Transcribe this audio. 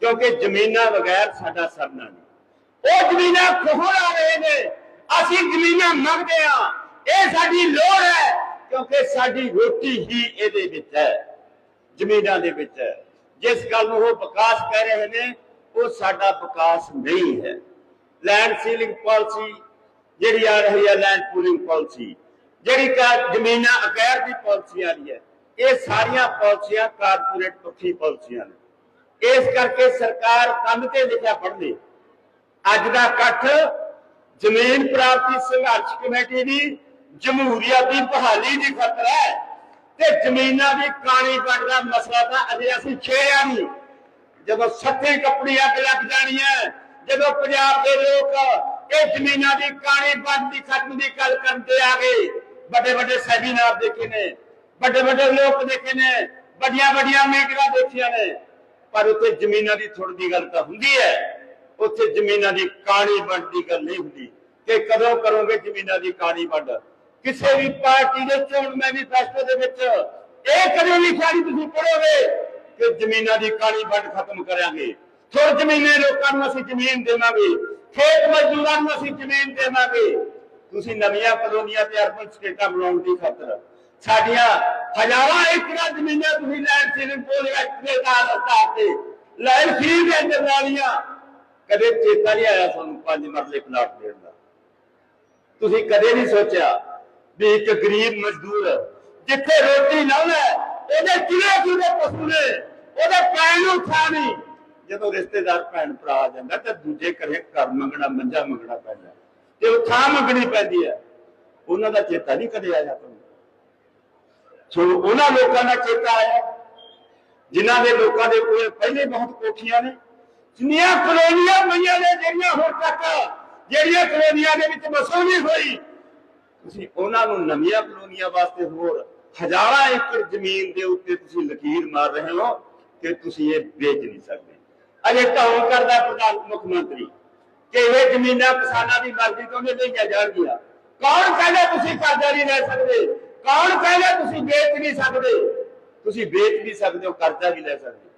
ਕਿਉਂਕਿ ਜ਼ਮੀਨਾਂ ਬਗੈਰ ਸਾਡਾ ਸਰਨਾ ਨਹੀਂ। ਉਹ ਜ਼ਮੀਨਾਂ ਖੋਹਣ ਰਹੇ ਨੇ। ਅਸੀਂ ਜ਼ਮੀਨਾਂ ਮੰਗਦੇ ਆ ਇਹ ਸਾਡੀ ਲੋੜ ਹੈ, ਕਿਉਂਕਿ ਸਾਡੀ ਰੋਟੀ ਹੀ ਇਹਦੇ ਵਿੱਚ ਹੈ, ਜ਼ਮੀਨਾਂ ਦੇ ਵਿੱਚ ਹੈ। ਜਿਸ ਗੱਲ ਨੂੰ ਉਹ ਵਿਕਾਸ ਕਹਿ ਰਹੇ ਨੇ, ਉਹ ਸਾਡਾ ਵਿਕਾਸ ਨਹੀਂ ਹੈ। ਲੈਂਡ ਸੀਲਿੰਗ ਪਾਲਿਸੀ ਜਿਹੜੀ ਆ ਰਹੀ ਹੈ ਲੈਂਡ ਪੂਲਿੰਗ ਪਾਲਿਸੀ ਜਿਹੜੀ ਕਾ ਜ਼ਮੀਨਾਂ ਅਕੈਰ ਦੀ ਪਾਲਿਸੀ ਆ ਰਹੀ ਹੈ, ਇਹ ਸਾਰੀਆਂ ਪਾਲਿਸੀਆਂ ਕਾਰਪੋਰੇਟ ਪੱਖੀ ਪਾਲਿਸੀਆਂ ਨੇ। ਇਸ ਕਰਕੇ ਸਰਕਾਰ ਕੰਨ ਤੇ ਲਿਖਿਆ ਪੜ੍ਹਦੇ ਅੱਜ ਦਾ ਇਕੱਠ ਜ਼ਮੀਨ ਪ੍ਰਾਪਤੀ ਸੰਘਰਸ਼ ਕਮੇਟੀ ਦੀ, ਜਮਹੂਰੀਅਤ ਦੀ ਬਹਾਲੀ ਦੀ ਖਤਰਾ ਹੈ ਤੇ ਜ਼ਮੀਨਾਂ ਦੀ ਕਾਣੀ ਵੰਡ ਦਾ ਮਸਲਾ ਤਾਂ ਅਜੇ ਅਸੀਂ ਛੇੜਿਆ ਨਹੀਂ। ਜਦੋਂ ਸੱਤੇ ਕੱਪੜੀ ਅੱਗ ਲੱਗ ਜਾਣੀ ਹੈ ਜਦੋਂ ਪੰਜਾਬ ਦੇ ਲੋਕ ਇਹ ਜ਼ਮੀਨਾਂ ਦੀ ਕਾਣੀ ਵੰਡ ਦੀ ਖਤਮ ਦੀ ਗੱਲ ਕਰਨ ਤੇ ਆ ਗਏ ਵੱਡੇ ਵੱਡੇ ਸੈਮੀਨਾਰ ਦੇਖੇ ਨੇ ਵੱਡੇ ਵੱਡੇ ਲੋਕ ਦੇਖੇ ਨੇ ਵੱਡੀਆਂ ਵੱਡੀਆਂ ਮੀਟਿੰਗਾਂ ਦੇਖੀਆਂ ਨੇ ਪਰ ਉੱਥੇ ਜ਼ਮੀਨਾਂ ਦੀ ਥੋੜੀ ਦੀ ਗੱਲ ਤਾਂ ਹੁੰਦੀ ਹੈ। ਉੱਥੇ ਜ਼ਮੀਨਾਂ ਦੀ ਕਾਣੀ ਵੰਡ ਦੀ ਗੱਲ ਨਹੀਂ ਹੁੰਦੀ। ਕਿ ਕਦੋਂ ਕਰੋਗੇ ਜ਼ਮੀਨਾਂ ਦੀ ਕਾਣੀ ਵੰਡ? ਕਿਸੇ ਵੀ ਪਾਰਟੀ ਦੇ ਚੋਣ ਮੈਨੀਫੈਸਟੋ ਦੇ ਵਿੱਚ ਇਹ ਕਦੇ ਲਿਖਿਆ ਨਹੀਂ ਤੁਸੀਂ ਪੜੋਗੇ ਕਿ ਜ਼ਮੀਨਾਂ ਦੀ ਕਾਣੀ ਵੰਡ ਖਤਮ ਕਰਾਂਗੇ। ਥੋੜ ਜ਼ਮੀਨੇ ਲੋਕਾਂ ਨੂੰ ਅਸੀਂ ਜ਼ਮੀਨ ਦੇਵਾਂਗੇ। ਖੇਤ ਮਜ਼ਦੂਰਾਂ ਨੂੰ ਅਸੀਂ ਜ਼ਮੀਨ ਦੇਵਾਂਗੇ। ਤੁਸੀਂ ਨਵੀਆਂ ਕਲੋਨੀਆਂ ਤੇ ਅਰਬਨ ਸਟੇਟਾਂ ਬਣਾਉਣ ਦੀ ਖਾਤਰ ਸਾਡੀਆਂ ਹਜ਼ਾਰਾਂ ਏਕੜਾਂ ਜ਼ਮੀਨਾਂ ਤੁਸੀਂ ਲੈਂਡ ਸੀਲਿੰਗ ਪੋਲ ਐਕਟ ਦੇ ਆਧਾਰ ਤੇ। ਲੈਂਡ ਸੀਲ ਦੇ ਅੰਦਰ ਕਦੇ ਚੇਤਾ ਨਹੀਂ ਆਇਆ ਤੁਹਾਨੂੰ ਪੰਜ ਮਰਲੇ ਪਲਾਟ ਦੇਣ ਦਾ। ਤੁਸੀਂ ਕਦੇ ਨਹੀਂ ਸੋਚਿਆ ਵੀ ਇੱਕ ਗਰੀਬ ਮਜ਼ਦੂਰ ਜਿੱਥੇ ਰੋਟੀ ਲਾਉਂਦਾ ਉਹਦੇ ਕਿਲੇ ਕਿਲੇ ਪਸ਼ੂ ਨੇ ਉਹਦੇ ਪੈਣ ਨੂੰ ਥਾਂ ਨਹੀਂ ਜਦੋਂ ਰਿਸ਼ਤੇਦਾਰ ਭੈਣ ਭਰਾ ਆ ਜਾਂਦਾ ਤਾਂ ਦੂਜੇ ਘਰੇ ਘਰ ਮੰਗਣਾ, ਮੰਜਾ ਮੰਗਣਾ ਪੈਂਦਾ। ਤੇ ਉਹ ਥਾਂ ਮੰਗਣੀ ਪੈਂਦੀ ਹੈ। ਉਹਨਾਂ ਦਾ ਚੇਤਾ ਨਹੀਂ ਕਦੇ ਆਇਆ ਤੁਹਾਨੂੰ। ਸੋ ਉਹਨਾਂ ਲੋਕਾਂ ਦਾ ਚੇਤਾ ਆਇਆ ਜਿਨ੍ਹਾਂ ਦੇ ਲੋਕਾਂ ਦੇ ਕੋਲ ਪਹਿਲੇ ਬਹੁਤ ਕੋਠੀਆਂ ਨੇ, ਜਿੰਨੀਆਂ ਕਲੋਨੀਆਂ ਪਈਆਂ ਨੇ, ਜਿਹੜੀਆਂ ਹੁਣ ਤੱਕ ਜਿਹੜੀਆਂ ਕਲੋਨੀਆਂ ਦੇ ਵਿੱਚ ਵਸੋਂ ਨਹੀਂ ਹੋਈ, ਤੁਸੀਂ ਉਹਨਾਂ ਨੂੰ ਨਵੀਆਂ ਕਲੋਨੀਆਂ ਵਾਸਤੇ ਹੋਰ ਹਜ਼ਾਰਾਂ ਏਕੜ ਜ਼ਮੀਨ ਦੇ ਉੱਤੇ ਤੁਸੀਂ ਲਕੀਰ ਮਾਰ ਰਹੇ ਹੋ ਕਿ ਤੁਸੀਂ ਇਹ ਵੇਚ ਨਹੀਂ ਸਕਦੇ। ਅਜੇ ਢੌਂ ਕਰਦਾ ਪ੍ਰਧਾਨ ਮੁੱਖ ਮੰਤਰੀ ਕਿ ਇਹ ਜ਼ਮੀਨਾਂ ਕਿਸਾਨਾਂ ਦੀ ਮਰਜ਼ੀ ਤੋਂ ਨਹੀਂ ਲਈਆਂ ਜਾਣਗੀਆਂ। ਕੌਣ ਕਹਿੰਦਾ ਤੁਸੀਂ ਕਰਜ਼ਾ ਨਹੀਂ ਲੈ ਸਕਦੇ? ਕੌਣ ਕਹਿੰਦਾ ਤੁਸੀਂ ਵੇਚ ਨਹੀਂ ਸਕਦੇ। ਤੁਸੀਂ ਵੇਚ ਵੀ ਸਕਦੇ ਹੋ ਕਰਜ਼ਾ ਵੀ ਲੈ ਸਕਦੇ।